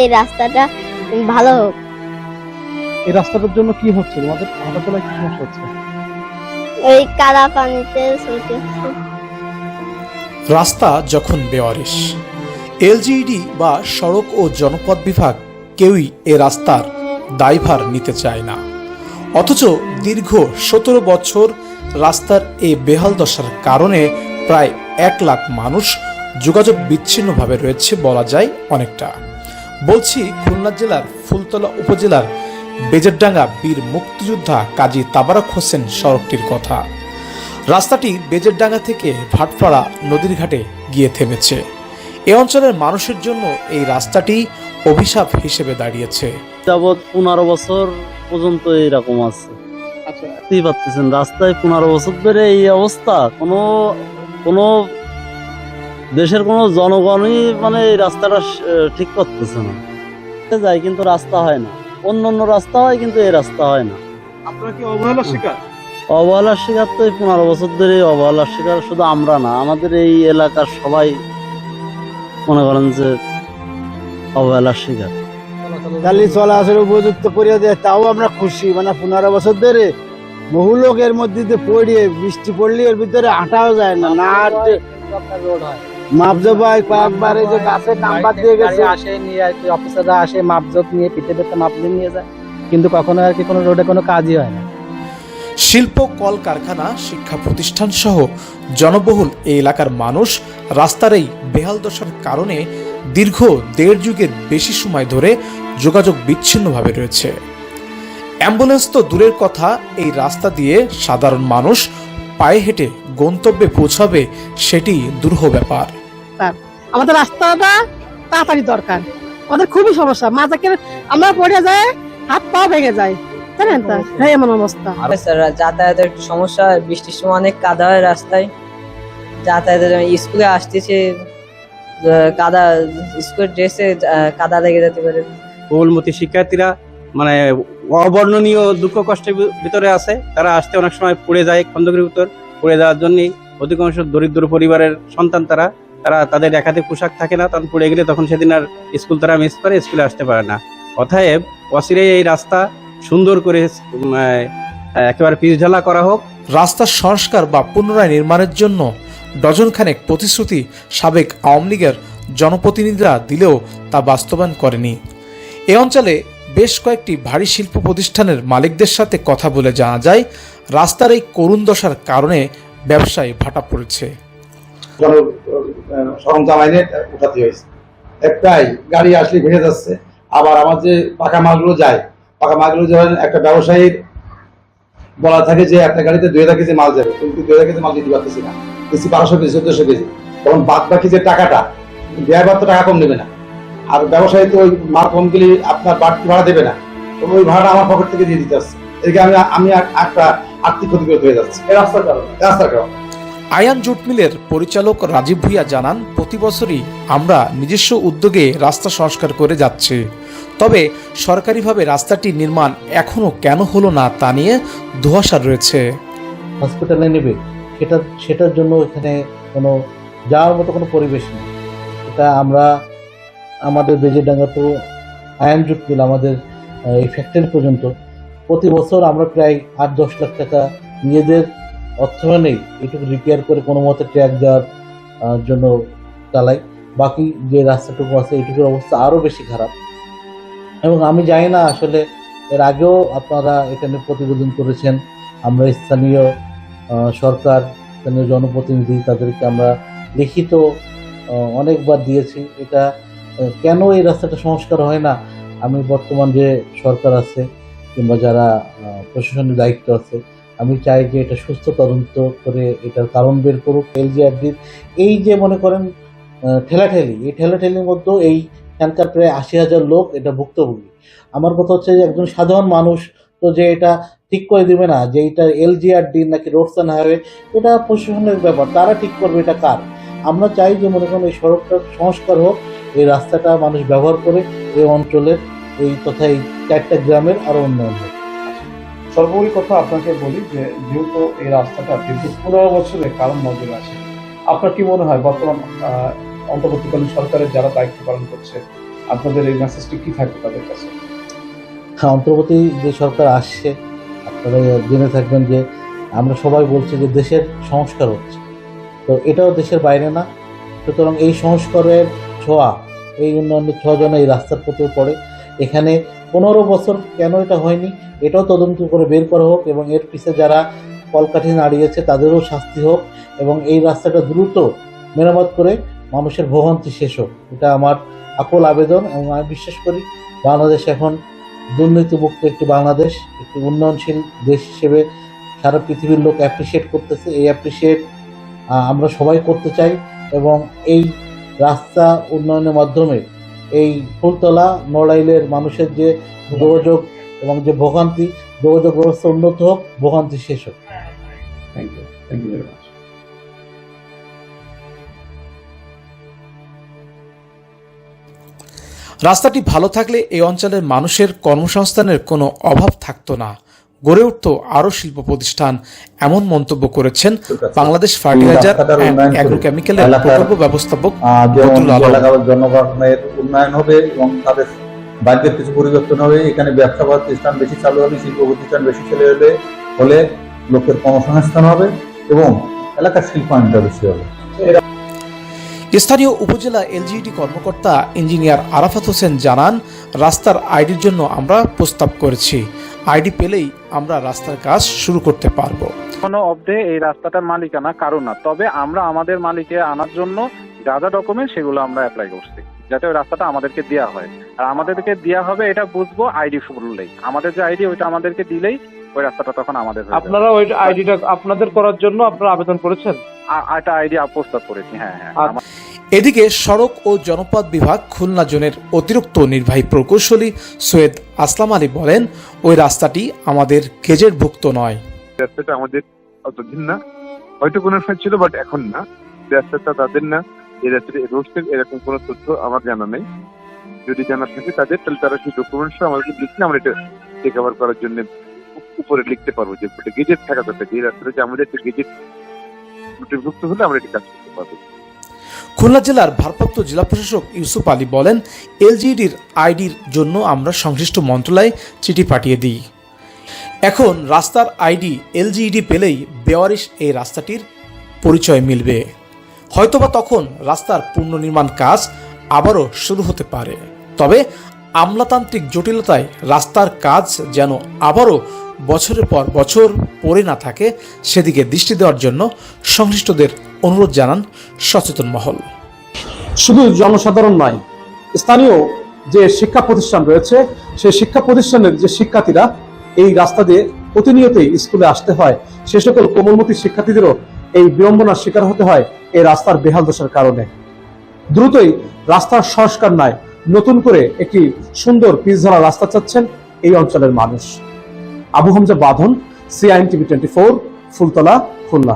এই রাস্তাটা ভালো হোক। এই রাস্তাটার জন্য কি হচ্ছে? তোমাদের হাঁটা চলায় কি সমস্যা হচ্ছে? ওই কাদা পানিতে ছুটে। রাস্তা যখন বেওয়ারিশ এলজিইডি বা সড়ক ও জনপথ বিভাগ কেউই এ রাস্তার দায়ভার নিতে চায় না। অথচ দীর্ঘ সতেরো বছর রাস্তার এই বেহাল দশার কারণে প্রায় এক লাখ মানুষ যোগাযোগ বিচ্ছিন্নভাবে রয়েছে বলা যায় অনেকটা। বলছি খুলনা জেলার ফুলতলা উপজেলার বেজেরডাঙ্গা বীর মুক্তিযোদ্ধা কাজী তাবারক হোসেন সড়কটির কথা। রাস্তাটি বেজেরডাঙ্গা থেকে ভাটপাড়া নদীর ঘাটে গিয়ে থেমেছে। এ অঞ্চলের মানুষের জন্য এই রাস্তাটি অভিশাপ হিসেবে দাঁড়িয়েছে। যাবৎ পনেরো বছর পর্যন্ত এইরকম আছে। আচ্ছা। বুঝতেই পারতেছেন রাস্তায় পনেরো বছর ধরে এই অবস্থা কোনো কোনো দেশের কোনো জনগণই মানে এই রাস্তাটা ঠিক করতেছে না। যায় কিন্তু রাস্তা হয় না। অন্য অন্য রাস্তা হয় কিন্তু এই রাস্তা হয় না। আপনারা কি অবহেলার শিকার? অবহেলার শিকার তো এই পনেরো বছর ধরে অবহেলার শিকার শুধু আমরা না আমাদের এই এলাকার সবাই মনে করেন যে অবহেলার শিকার। খালি চলাচল উপযুক্ত করে দেয় তাও আমরা খুশি। মানে পনেরো বছর ধরে বহু লোক এর মধ্যে দিয়ে পড়িয়ে বৃষ্টি পড়লে এর ভিতরে আটাও যায় না না মাপজো ভাই কয়েকবার এই যে গাছের নাম্বার দিয়ে গেছে। আসে নিয়ে অফিসাররা আসে নিয়ে পিঠে পেতে মাপ দিয়ে নিয়ে যায়। কিন্তু কখনো আর কি কোনো রোডে কোনো কাজই হয় না। শিল্প কলকারখানা শিক্ষা প্রতিষ্ঠান সহ জনবহুল এই এলাকার মানুষ রাস্তার এই বেহাল দশার কারণে দীর্ঘ দেড় যুগের বেশি সময় ধরে যোগাযোগ বিচ্ছিন্নভাবে রয়েছে। অ্যাম্বুলেন্স তো দূরের কথা এই রাস্তা দিয়ে সাধারণ মানুষ পায়ে হেঁটে গন্তব্যে পৌঁছাবে সেটি দুরূহ ব্যাপার। আমাদের রাস্তাটা তাড়াতাড়ি দরকার। আমাদের খুবই সমস্যা। মাথাকে আমরা পড়ে যায় হাত পা ভেঙে যায়। জানেন তা? হ্যাঁ এমন অবস্থা। স্যার যাতায়াতের একটু সমস্যা। বৃষ্টির সময় অনেক কাদা হয় রাস্তায়। যাতায়াতের স্কুলে আসতেছে কাদা স্কুলের ড্রেসে কাদা লেগে যেতে পারে। বহুলমতি শিক্ষার্থীরা মানে অবর্ণনীয় দুঃখ কষ্টের ভিতরে আছে। তারা আসতে অনেক সময় পড়ে যায় খন্দকের ভিতর। পড়ে যাওয়ার জন্যই অধিকাংশ দরিদ্র পরিবারের সন্তান তারা তারা তাদের একাধিক পোশাক থাকে না, তখন পড়ে গেলে তখন সেদিন আর স্কুল তারা মিস করে, স্কুলে আসতে পারে না। অতএব অচিরে এই রাস্তা সুন্দর করে একেবারে পিচ ঢালা করা হোক। রাস্তার সংস্কার বা পুনরায় নির্মাণের জন্য ডজনখানেক প্রতিশ্রুতি সাবেক আওয়ামী লীগের জনপ্রতিনিধিরা দিলেও তা বাস্তবায়ন করেনি। এ অঞ্চলে বেশ কয়েকটি ভারী শিল্প প্রতিষ্ঠানের মালিকদের সাথে কথা বলে জানা যায়, রাস্তার এই করুণ দশার কারণে ব্যবসায় ভাটা পড়েছে। সরঞ্জাম আইনে উঠাতে হয়েছে। একটাই গাড়ি আসলে ভেঙে যাচ্ছে। আবার আমার যে পাকা যায় পাকা যখন একটা ব্যবসায়ীর বলা থাকে যে একটা গাড়িতে দুই হাজার কেজি মাল যাবে। কিন্তু দুই হাজার কেজি মাল দিতে পারতেছি না। বারোশো কেজি চোদ্দশো কেজি। তখন বাদ বাকি যে টাকাটা ড্রাইভার তো টাকা কম নেবে না। আর ব্যবসায়ী তো ওই মাল কম গেলে আপনার বাড়তি ভাড়া দেবে না। ওই ভাড়াটা আমার পকেট থেকে দিয়ে দিতে আসছে এদিকে আমি আমি একটা আর্থিক ক্ষতিগ্রস্ত হয়ে যাচ্ছে। রাস্তার কারণে? রাস্তার কারণে। আয়ান জুট মিলের পরিচালক রাজীব ভুইয়া জানান, প্রতি বছরই আমরা নিজস্ব উদ্যোগে রাস্তা সংস্কার করে যাচ্ছি। তবে সরকারিভাবে রাস্তাটির নির্মাণ এখনও কেন হলো না তা নিয়ে ধোঁয়াশা রয়েছে। হসপিটালে নেবে। সেটা, সেটার জন্য এখানে কোনো, যাওয়ার মতো কোনো পরিবেশ নেই। এটা আমরা, আমাদের বেজেডাঙ্গা তো আয়ন জুট মিল আমাদের এই ফ্যাক্টরি পর্যন্ত প্রতি বছর আমরা প্রায় আট দশ লাখ টাকা নিজেদের অর্থায়নেই এটুকু রিপেয়ার করে কোনো মতে ট্র্যাক দেওয়ার জন্য চালাই। বাকি যে রাস্তাটুকু আছে, এটুকুর অবস্থা আরও বেশি খারাপ। এবং আমি জানি না আসলে এর আগেও আপনারা এখানে প্রতিবেদন করেছেন, আমরা স্থানীয় সরকার, স্থানীয় জনপ্রতিনিধি তাদেরকে আমরা লিখিত অনেকবার দিয়েছি। এটা কেন এই রাস্তাটা সংস্কার হয় না? আমি বর্তমান যে সরকার আছে কিংবা যারা প্রশাসনিক দায়িত্ব আছে আমি চাই যে এটা সুস্থ তদন্ত করে এটার কারণ বের করুক এলজিআরডির এই যে মনে করেন ঠেলাঠেলি, এই ঠেলাঠেলির মধ্যেও এই এখানকার প্রায় আশি হাজার লোক এটা ভুক্তভোগী। আমার কথা হচ্ছে যে একজন সাধারণ মানুষ তো যে এটা ঠিক করে দেবে না, যে এটা এলজিআরডি নাকি রোডস অ্যান্ড হাইওয়ে, এটা প্রশাসনের ব্যাপার। তারা ঠিক করবে এটা কার? আমরা চাই যে মনে করেন এই সড়কটা সংস্কার হোক, এই রাস্তাটা মানুষ ব্যবহার করে, এই অঞ্চলের এই তথা এই চারটা গ্রামের আরও উন্নয়ন হোক। সর্বোপরি কথা আপনাকে বলি যে, যেহেতু এই রাস্তাটা দীর্ঘ পনেরো বছরে কারণ নজরে আসে, আপনার কি মনে হয় বর্তমান অন্তর্বর্তীকালীন সরকারের যারা দায়িত্ব পালন করছে, আপনাদের এই মেসেজটি কি থাকবে তাদের কাছে? হ্যাঁ অন্তর্বর্তী যে সরকার আসছে, আপনারা জেনে থাকবেন যে, আমরা সবাই বলছি যে দেশের সংস্কার হচ্ছে। তো এটাও দেশের বাইরে না। সুতরাং এই সংস্কারের ছোঁয়া, এই উন্নয়নের ছোঁয়া যেন এই রাস্তার প্রতি পড়ে। এখানে পনেরো বছর কেন এটা হয়নি, এটাও তদন্ত করে বের করা হোক এবং এর পিছে যারা কলকাঠি নাড়িয়েছে তাদেরও শাস্তি হোক এবং এই রাস্তাটা দ্রুত মেরামত করে মানুষের ভোগান্তি শেষ হোক। এটা আমার আকুল আবেদন এবং আমি বিশ্বাস করি বাংলাদেশ এখন দুর্নীতিমুক্ত একটি বাংলাদেশ, একটি উন্নয়নশীল দেশ হিসেবে সারা পৃথিবীর লোক অ্যাপ্রিসিয়েট করতেছে। এই অ্যাপ্রিসিয়েট আমরা সবাই করতে চাই এবং এই রাস্তা উন্নয়নের মাধ্যমে এই ফুলতলা নড়াইলের মানুষের যে যোগাযোগ এবং যে ভোগান্তি যোগাযোগ ব্যবস্থা উন্নত হোক ভোগান্তি শেষ হোক। Thank you thank you very much রাস্তাটি ভালো থাকলে এই অঞ্চলের মানুষের কর্মসংস্থানের কোনো অভাব থাকতো না। গড়ে উঠত আরও শিল্প প্রতিষ্ঠান এমন মন্তব্য করেছেন বাংলাদেশ ফার্টিলাইজার অ্যাগ্রোকেমিক্যালের প্রকল্প ব্যবস্থাপক জনগণের উন্নয়ন হবে এবং তাদের বাড়িতে কিছু পরিবর্তন হবে। এখানে ব্যবসা প্রতিষ্ঠান বেশি চালু হবে শিল্প প্রতিষ্ঠান বেশি চলে হলে হলে লোকের কর্মসংস্থান হবে এবং এলাকার শিল্পায়নটা বেশি হবে। স্থানীয় উপজেলা এলজিইডি কর্মকর্তা ইঞ্জিনিয়ার আরাফাত হোসেন জানান রাস্তার আইডির জন্য আমরা প্রস্তাব করেছি। আইডি পেলেই আমরা রাস্তার কাজ শুরু করতে পারব। এখনও অবধি এই রাস্তাটার মালিকানা কারও না। তবে আমরা আমাদের মালিকে আনার জন্য যা যা ডকুমেন্ট সেগুলো আমরা অ্যাপ্লাই করছি যাতে ওই রাস্তাটা আমাদেরকে দেওয়া হয়। আর আমাদেরকে দেওয়া হবে এটা বুঝব আইডি ফুললেই আমাদের যে আইডি ওইটা আমাদেরকে দিলেই ওই রাস্তাটা তখন আমাদের। আপনারা ওই আইডিটা আপনাদের করার জন্য আপনারা আবেদন করেছেন? একটা আইডি প্রস্তাব করেছি হ্যাঁ হ্যাঁ। আমার- এদিকে সড়ক ও জনপদ বিভাগ খুলনা জোনের অতিরিক্ত নির্বাহী প্রকৌশলী সৈয়দ আসলাম আলী বলেন, ওই রাস্তাটি আমাদের গেজেটভুক্ত নয়। রাস্তাটা আমাদের অতদিন না। হয়তো কোনো সময় ছিল বাট এখন না। রাস্তাটা তাদের না। এই রাস্তাটা রোডসের এরকম কোনো তথ্য আমার জানা নেই। যদি জানা থাকে তাদের, তাহলে তারা সেই ডকুমেন্টস আমাদেরকে লিখলে আমরা এটা টেক ওভার করার জন্য উপরে লিখতে পারব যে গেজেট থাকা দরকার। যে রাস্তাটা যে আমাদের একটা গেজেট নথিভুক্ত হলে আমরা এটা কাজ করতে পারব। খুলনা জেলার ভারপ্রাপ্ত জেলা প্রশাসক ইউসুফ আলী বলেন, এলজিইডির আইডির জন্য আমরা সংশ্লিষ্ট মন্ত্রণালয়ে চিঠি পাঠিয়ে দিই। এখন রাস্তার আইডি এলজিইডি পেলেই বেওয়ারিশ এই রাস্তাটির পরিচয় মিলবে। হয়তোবা তখন রাস্তার পুনর্নির্মাণ কাজ আবারও শুরু হতে পারে। তবে আমলাতান্ত্রিক জটিলতায় রাস্তার কাজ যেন আবারও বছরের পর বছর পড়ে না থাকে সেদিকে দৃষ্টি দেওয়ার জন্য সংশ্লিষ্টদের অনুরোধ জানান সচেতন মহল। শুধু জনসাধারণ নয়, স্থানীয় যে শিক্ষা প্রতিষ্ঠান রয়েছে, সেই শিক্ষা প্রতিষ্ঠানের যে শিক্ষার্থীরা এই রাস্তা দিয়ে প্রতিনিয়তই স্কুলে আসতে হয়, সে সকল কোমলমতি শিক্ষার্থীদেরও এই বিড়ম্বনার শিকার হতে হয় এই রাস্তার বেহাল দশার কারণে। দ্রুতই রাস্তার সংস্কার নয়, নতুন করে একটি সুন্দর পিচঢালা রাস্তা চাচ্ছেন এই অঞ্চলের মানুষ। Abu Hamza Badhan CIN TV twenty four Fultala Khulna.